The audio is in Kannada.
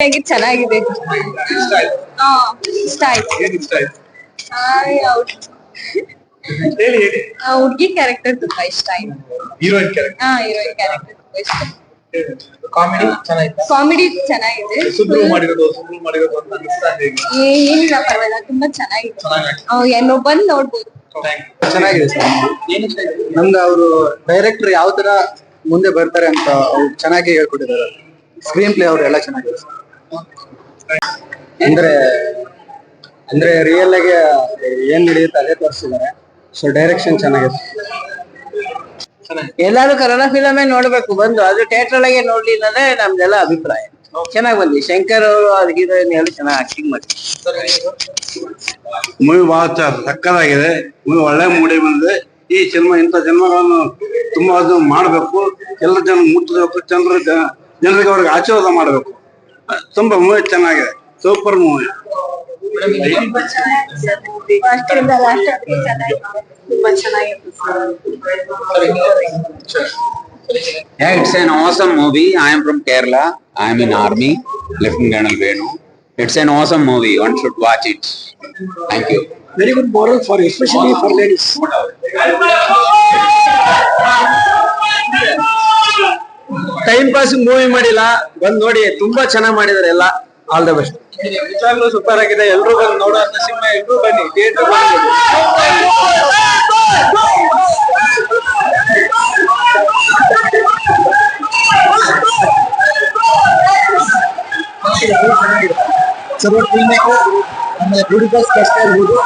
ಆಗಿ ಚೆನ್ನಾಗಿದೆ? ಇಷ್ಟ ಆಯ್ತು ಹಾ ಇಷ್ಟ ಆಯ್ತು. ಏನ್ ಇಷ್ಟ ಆಯ್ತು? ಹೇಳಿ ಹೇಳಿ. ಹುಡ್ಗಿ ಕ್ಯಾರೆಕ್ಟರ್ ತುಂಬಾ ಇಷ್ಟ ಆಯ್ತು. ಹೀರೋಯಿನ್ ಕ್ಯಾರೆಕ್ಟರ್ ಹಾ ಹೀರೋಯಿನ್ ಕ್ಯಾರೆಕ್ಟರ್ ತುಂಬಾ ಇಷ್ಟ. ಕಾಮಿಡಿ ಚೆನ್ನಾಗಿತ್ತು? ಕಾಮಿಡಿ ಚೆನ್ನಾಗಿದೆ. ಸುಬ್ರು ಮಾಡಿರೋದು ಸುಬ್ರು ಮಾಡಿರೋದು ಅಂತ ಅನಿಸ್ತಾ ಹೇಗೆ ಏ- ಏನಿಲ್ಲ ಪರವಾಗಿಲ್ಲ ತುಂಬಾ ಚೆನ್ನಾಗಿದೆ. ಚೆನ್ನಾಗಿ ಅವ್ ಏನೋ ಬಂದ್ ನೋಡ್ಬೋದು. ಚೆನ್ನಾಗಿದೆ ಸರ್. ನಮ್ಗೆ ಅವರು ಡೈರೆಕ್ಟರ್ ಯಾವ ತರ ಮುಂದೆ ಬರ್ತಾರೆ ಅಂತ ಅವ್ರು ಚೆನ್ನಾಗಿ ಹೇಳ್ಕೊಟ್ಟಿದ್ದಾರೆ. ಸ್ಕ್ರೀನ್ ಪ್ಲೇ ಅವ್ರು ಎಲ್ಲ ಚೆನ್ನಾಗಿದೆ ಸರ್. ಅಂದ್ರೆ ಅಂದ್ರೆ ರಿಯಲ್ ಆಗಿ ಏನ್ ನಡೆಯುತ್ತೆ ಅದೇ ತೋರಿಸಿದ್ದಾರೆ. ಸೊ ಡೈರೆಕ್ಷನ್ ಚೆನ್ನಾಗಿದೆ. ಎಲ್ಲಾರು ಕನ್ನಡ ಫಿಲಮೇ ನೋಡ್ಬೇಕು ಬಂದು ಅದು ಥಿಯೇಟರ್ ಒಳಗೆ ನೋಡ್ಲಿಲ್ಲ ಅಂದ್ರೆ ನಮ್ದೆಲ್ಲ ಅಭಿಪ್ರಾಯ. ಚೆನ್ನಾಗಿ ಬಂದಿ ಶಂಕರ್ ಅವರು ಅದು ಹೀರೋಯಿನ್ ಚೆನ್ನಾಗಿ ಆಕ್ಟಿಂಗ್ ಮಾಡಿ ಮೂವಿ ಬಹಳ ತಕ್ಕದಾಗಿದೆ. ಸಕ್ಕತ್ತಾಗಿದೆ ಮೂವಿ ಒಳ್ಳೆ ಮೂಡಿ ಬಂದಿದೆ. ಈ ಸಿನಿಮಾ ಇಂಥ ಸಿನಿಮಾಗಳನ್ನು ತುಂಬಾ ಅದು ಮಾಡಬೇಕು. ಎಲ್ಲ ಜನ ಮುಟ್ಟಬೇಕು ಜನರು ಜನರಿಗೆ ಅವ್ರಿಗೆ ಆಶೀರ್ವಾದ ಮಾಡಬೇಕು. ತುಂಬಾ ಮೂವಿ ಚೆನ್ನಾಗಿದೆ ಸೂಪರ್ ಮೂವಿ ಅಷ್ಟರಿಂದ ಲಾಸ್ಟ್ ತುಂಬಾ ಚೆನ್ನಾಗಿತ್ತು Yeah, it's an awesome movie. I am from Kerala. I am in army, Lieutenant Colonel Venu. It's an awesome movie. One should watch it. Thank you. Very good moral for especially for ladies Time pass movie ಮಾಡಿಲ್ಲ ಬಂದ್ ನೋಡಿ ತುಂಬಾ ಚೆನ್ನಾಗಿ ಮಾಡಿದಾರೆ ಎಲ್ಲ ಆಲ್ ದ ಬೆಸ್ಟ್ ನಿಜವಾಗ್ಲೂ ಸೂಪರ್ ಆಗಿದೆ ಎಲ್ರು ಬಂದು ನೋಡುವಂತ ಸಿನಿಮಾ ಎಲ್ರು ಬನ್ನಿ ಥಿಯೇಟರ್ ಚಲೋ ಆಮೇಲೆ ಬ್ಯೂಟಿಫುಲ್ ಕಷ್ಟ ಇರ್ಬೋದು